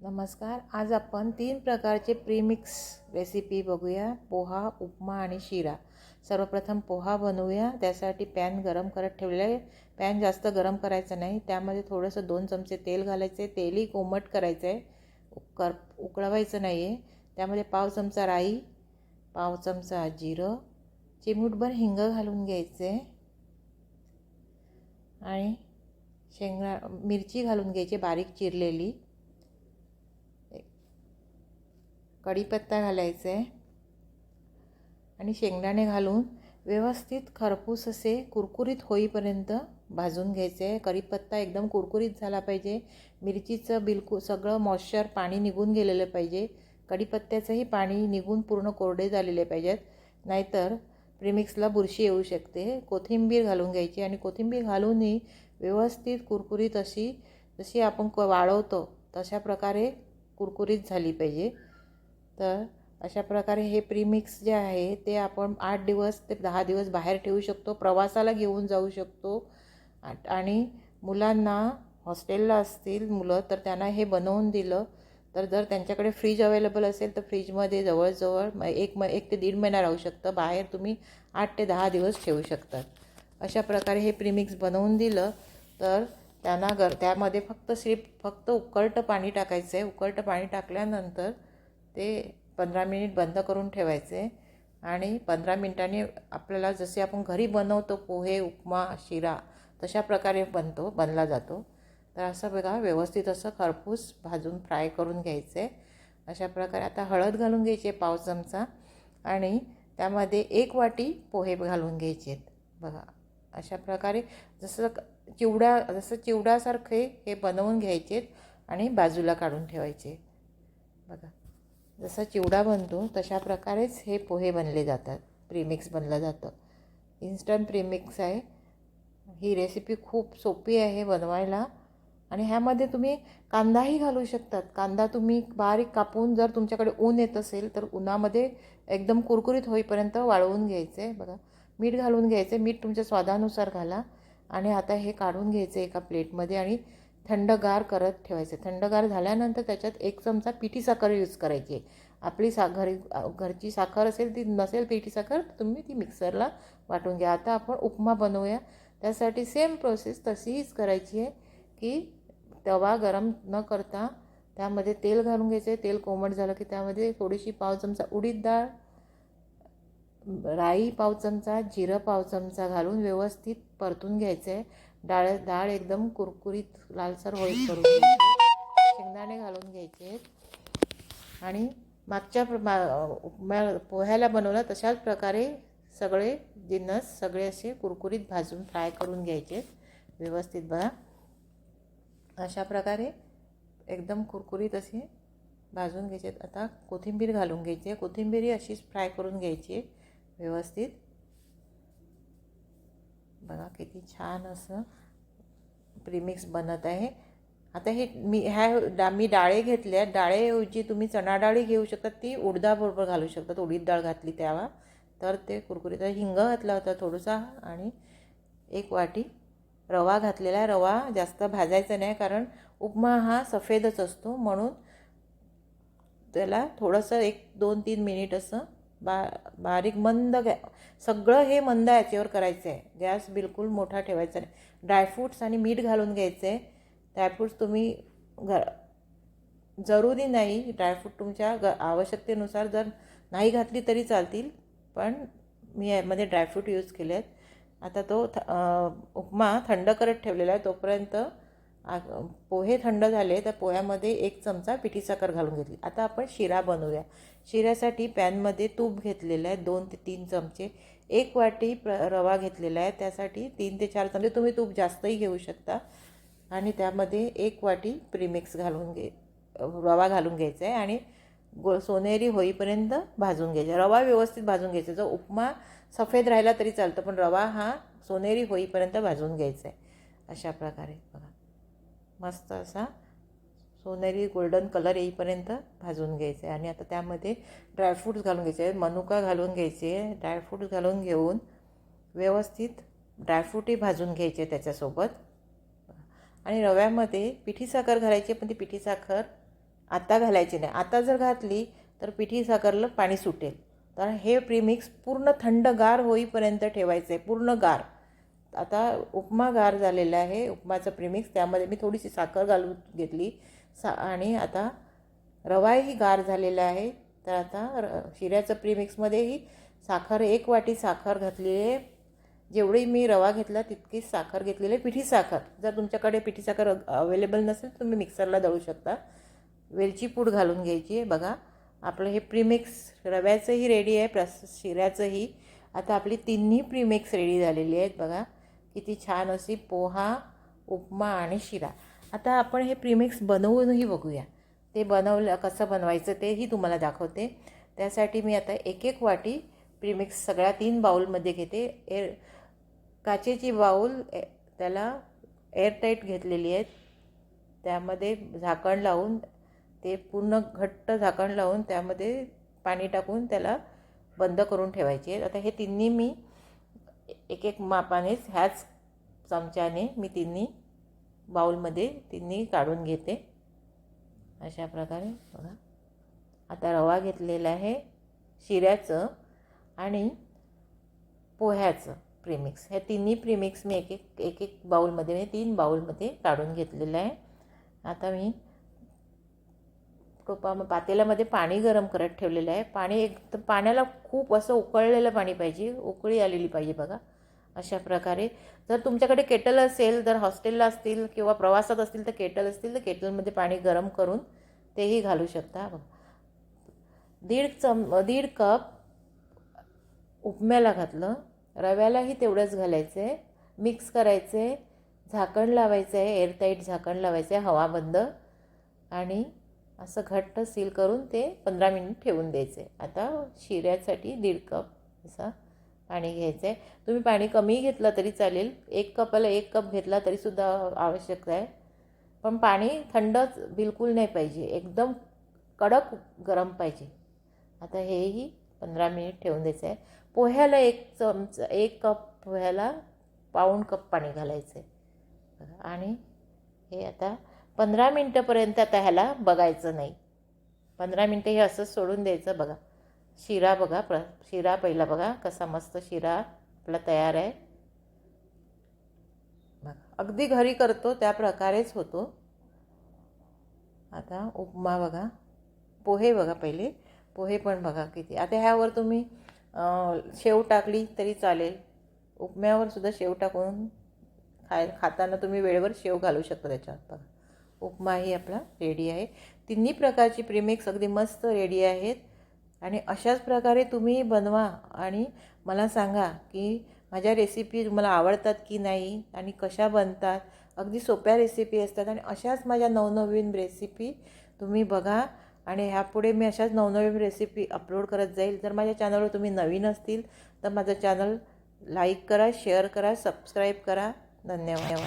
नमस्कार आज आपण तीन प्रकारचे प्रीमिक्स रेसिपी बघूया. पोहा उपमा आणि शिरा. सर्वप्रथम पोहा बनवूया. त्यासाठी पॅन गरम करत ठेवले आहे. पॅन जास्त गरम करायचं नाही. त्यामध्ये थोडंसं दोन चमचे तेल घालायचे तेलही कोमट करायचं आहे उकर उकळवायचं नाही आहे त्यामध्ये पाव चमचा राई पाव चमचा जिरं चिमूटभर हिंग घालून घ्यायचे आणि शेंगा मिरची घालून घ्यायची बारीक चिरलेली. कढीपत्ता घालायचा. आहे आणि शेंगदाणे घालून व्यवस्थित खरपूस असे कुरकुरीत होईपर्यंत भाजून घ्यायचे. आहे कढीपत्ता एकदम कुरकुरीत झाला पाहिजे. मिरचीचं बिलकुल सगळं मॉइश्चर पाणी निघून गेलेलं पाहिजे. कढीपत्त्याचंही पाणी निघून पूर्ण कोरडे झालेले पाहिजेत. नाहीतर प्रिमिक्सला बुरशी येऊ शकते. कोथिंबीर घालून घ्यायची आणि कोथिंबीर घालूनही व्यवस्थित कुरकुरीत अशी जशी आपण क वाळवतो तशा प्रकारे कुरकुरीत झाली पाहिजे. तर अशा प्रकारे हे प्रीमिक्स जे आहे ते आपण आठ दिवस ते दहा दिवस बाहेर ठेवू शकतो प्रवासाला घेऊन जाऊ शकतो. आणि मुलांना हॉस्टेलला असतील मुलं तर त्यांना हे बनवून दिलं. तर जर त्यांच्याकडे फ्रीज अवेलेबल असेल तर फ्रीजमध्ये जवळजवळ म- एक म एक ते दीड महिना राहू शकतं. बाहेर तुम्ही आठ ते दहा दिवस ठेवू शकतात. अशा प्रकारे हे प्रीमिक्स बनवून दिलं. तर त्यांना गर त्यामध्ये फक्त सिर्फ फक्त उकळतं पाणी टाकायचं आहे. उकळतं पाणी टाकल्यानंतर ते पंधरा मिनिट बंद करून ठेवायचे आणि पंधरा मिनिटांनी आपल्याला जसे आपण घरी बनवतो पोहे उपमा शिरा तशा प्रकारे बनतो बनला जातो. तर असं बघा व्यवस्थित असं खरपूस भाजून फ्राय करून घ्यायचे. अशा प्रकारे आता हळद घालून घ्यायची पाव चमचा आणि त्यामध्ये एक वाटी पोहे घालून घ्यायचे. आहेत बघा अशा प्रकारे जसं चिवडा जसं चिवडासारखे हे बनवून घ्यायचे आणि बाजूला काढून ठेवायचे. बघा जसा चिवडा बनतो तशा प्रकारेच हे पोहे बनले जातात. प्रीमिक्स बनलं जातं. इन्स्टंट प्रीमिक्स आहे. ही रेसिपी खूप सोपी आहे बनवायला. आणि ह्यामध्ये तुम्ही कांदाही घालू शकतात. कांदा तुम्ही बारीक कापून जर तुमच्याकडे ऊन येत असेल तर उन्हामध्ये एकदम कुरकुरीत होईपर्यंत वाळवून घ्यायचे. बघा मीठ घालून घ्यायचे. मीठ तुमच्या स्वादानुसार घाला. आणि आता हे काढून घ्यायचे एका प्लेटमध्ये आणि थंडगार करत ठेवायचे. थंडगार झाल्यानंतर त्याच्यात एक चमचा पिठी साखर यूज करायची. आपली साखर घरची साखर असेल ती नसेल पिठी साखर तर तुम्ही ती मिक्सरला वाटून घ्या. आता आपण उपमा बनवूया. त्यासाठी सेम प्रोसेस तशीच करायची आहे की तवा गरम न करता त्यामध्ये तेल घालून घ्यायचे. तेल कोमट झालं की त्यामध्ये थोडीशी पाव चमचा उडीद डाळ राई पाव चमचा जिरं पाव चमचा घालून व्यवस्थित परतून घ्यायचं. आहे डाळ डाळ एकदम कुरकुरीत लालसर होईल करून घ्यायची. शेंगदाणे घालून घ्यायचे. आणि मागच्या मा- पोह्याला बनवलं तशाच प्रकारे सगळे जिन्नस सगळे असे कुरकुरीत भाजून फ्राय करून घ्यायचे. व्यवस्थित बघा. अशा प्रकारे एकदम कुरकुरीत असे भाजून घ्यायचे. आता कोथिंबीर घालून घ्यायची. कोथिंबीरही अशीच फ्राय करून घ्यायची. व्यवस्थित. बघा किती छान असं प्रीमिक्स बनत आहे. आता हे मी ह्या डा मी डाळे घेतल्या डाळेऐवजी तुम्ही चणा डाळी घेऊ शकता ती उडदाबरोबर घालू शकतात उडीद डाळ घातली त्यावा तर ते कुरकुरीत हिंग घातला होता थोडासा आणि एक वाटी रवा घातलेला. आहे रवा जास्त भाजायचा नाही कारण उपमा हा सफेदच असतो म्हणून त्याला थोडंसं एक दोन तीन मिनिट असं बा बारीक मंद गॅ सगळं हे मंद याच्यावर करायचं आहे गॅस बिलकुल मोठा ठेवायचा नाही. ड्रायफ्रूट्स आणि मीठ घालून घ्यायचं आहे ड्रायफ्रूट्स तुम्ही घ जरुरी नाही. ड्रायफ्रूट तुमच्या ग आवश्यकतेनुसार जर नाही घातली तरी चालतील. पण मी यामध्ये ड्रायफ्रूट यूज केले आहेत आता तो थ उपमा थंड करत ठेवलेला आहे. तोपर्यंत आ- पोहे थंड झाले तर पोह्यामध्ये एक चमचा पिठी साखर घालून घेतली. आता आपण शिरा बनवूया. शिऱ्यासाठी पॅनमध्ये तूप घेतलेलं आहे दोन ते तीन चमचे. एक वाटी प्र रवा घेतलेला आहे त्यासाठी तीन ते चार चमचे. तुम्ही तूप जास्तही घेऊ शकता. आणि त्यामध्ये एक वाटी प्रीमिक्स घालून घे रवा घालून घ्यायचा आहे आणि गो सोनेरी होईपर्यंत भाजून घ्यायचा रवा व्यवस्थित भाजून घ्यायचा जो उपमा सफेद राहिला तरी चालतं पण रवा हा सोनेरी होईपर्यंत भाजून घ्यायचा आहे. अशा प्रकारे बघा. मस्त असा सोनेरी गोल्डन कलर येईपर्यंत भाजून घ्यायचं. आहे आणि आता त्यामध्ये ड्रायफ्रूट्स घालून घ्यायचे. मनुका घालून घ्यायचे. ड्रायफ्रूट्स घालून घेऊन व्यवस्थित ड्रायफ्रूटही भाजून घ्यायचे त्याच्यासोबत. आणि रव्यामध्ये पिठी साखर घालायची पण ती पिठी साखर आता घालायची नाही. आता जर घातली तर पिठी साखरला पाणी सुटेल. तर हे प्रीमिक्स पूर्ण थंडगार होईपर्यंत ठेवायचं. आहे पूर्ण गार. आता उपमा गार झालेला आहे उपमाचं प्रीमिक्स त्यामध्ये मी थोडीशी साखर घालून घेतली. सा आणि आता रवाही गार झालेला आहे. तर आता र शिऱ्याचं प्रीमिक्समध्येही साखर एक वाटी साखर घातलेली आहे जेवढी मी रवा घेतला तितकीच साखर घेतलेली आहे. पिठी साखर. जर तुमच्याकडे पिठी साखर अवेलेबल नसेल तुम्ही मिक्सरला दळू शकता. वेलची पूड घालून घ्यायची आहे. बघा आपलं हे प्रीमिक्स रव्याचंही रेडी आहे. प्रस शिऱ्याचंही. आता आपली तिन्ही प्रीमिक्स रेडी झालेली आहेत. बघा किती छान अशी पोहा उपमा आणि शिरा. आता आपण हे प्रीमिक्स बनवूनही बघूया. ते बनवलं कसं बनवायचं तेही तुम्हाला दाखवते. त्यासाठी मी आता एक एक वाटी प्रीमिक्स सगळ्या तीन बाऊलमध्ये घेते. एअर काचेची बाऊल ए त्याला एअरटाईट घेतलेली आहेत. त्यामध्ये झाकण लावून ते पूर्ण घट्ट झाकण लावून त्यामध्ये पाणी टाकून त्याला बंद करून ठेवायचे आहे आता हे तिन्ही मी एक एक मापानेच ह्याच चमच्याने मी तिन्ही बाऊलमध्ये तिन्ही काढून घेते. अशा प्रकारे बघा. आता रवा घेतलेला आहे शिऱ्याचं आणि पोह्याचं प्रीमिक्स ह्या तिन्ही प्रीमिक्स मी एक एक एक एक बाऊलमध्ये म्हणजे तीन बाऊलमध्ये काढून घेतलेलं आहे. आता मी टोपा पातेल्यामध्ये पाणी गरम करत ठेवलेलं आहे. पाणी एक तर पाण्याला खूप असं उकळलेलं पाणी पाहिजे उकळी आलेली पाहिजे बघा. अशा प्रकारे. जर तुमच्याकडे केटल असेल जर हॉस्टेलला असतील किंवा प्रवासात असतील तर केटल असतील तर केटलमध्ये पाणी गरम करून तेही घालू शकता. बघा. दीड चम दीड कप उपम्याला घातलं. रव्यालाही तेवढंच घालायचं आहे मिक्स करायचं आहे झाकण लावायचं आहे एअरटाईट झाकण लावायचं आहे हवा बंद. आणि असं घट्ट सील करून ते पंधरा मिनिट ठेवून द्यायचे. आता शिऱ्यासाठी दीड कप असा पाणी घ्यायचं. आहे तुम्ही पाणी कमी घेतलं तरी चालेल. एक कपाला एक कप घेतला तरीसुद्धा आवश्यक आहे. पण पाणी थंडच बिलकुल नाही पाहिजे. एकदम कडक गरम पाहिजे. आता हेही पंधरा मिनिट ठेवून द्यायचं आहे. पोह्याला एक चमचा एक कप पोह्याला पाऊण कप पाणी घालायचं. आहे आणि हे आता पंधरा मिनटंपर्यंत आता ह्याला बघायचं नाही. पंधरा मिनटं हे असंच सोडून द्यायचं बघा. शिरा बघा प्र शिरा पहिला बघा कसा मस्त शिरा आपला तयार आहे. बघा अगदी घरी करतो त्या प्रकारेच होतो. आता उपमा बघा पोहे बघा पहिले. पोहे पण बघा किती. आता ह्यावर तुम्ही शेव टाकली तरी चालेल. उपम्यावर सुद्धा शेव टाकून खाय खाताना तुम्ही वेळेवर शेव घालू शकता त्याच्यात बघा. उपमाही आपला रेडी आहे. तिन्ही प्रकारची प्रीमिक्स अगदी मस्त रेडी आहेत. आणि अशाच प्रकारे तुम्ही बनवा आणि मला सांगा की माझ्या रेसिपी तुम्हाला आवडतात की नाही आणि कशा बनतात. अगदी सोप्या रेसिपी असतात आणि अशाच माझ्या नवनवीन रेसिपी तुम्ही बघा. आणि ह्यापुढे मी अशाच नवनवीन रेसिपी अपलोड करत जाईल. जर माझ्या चॅनलवर तुम्ही नवीन असतील तर माझं चॅनल लाईक करा शेअर करा सबस्क्राईब करा. धन्यवाद.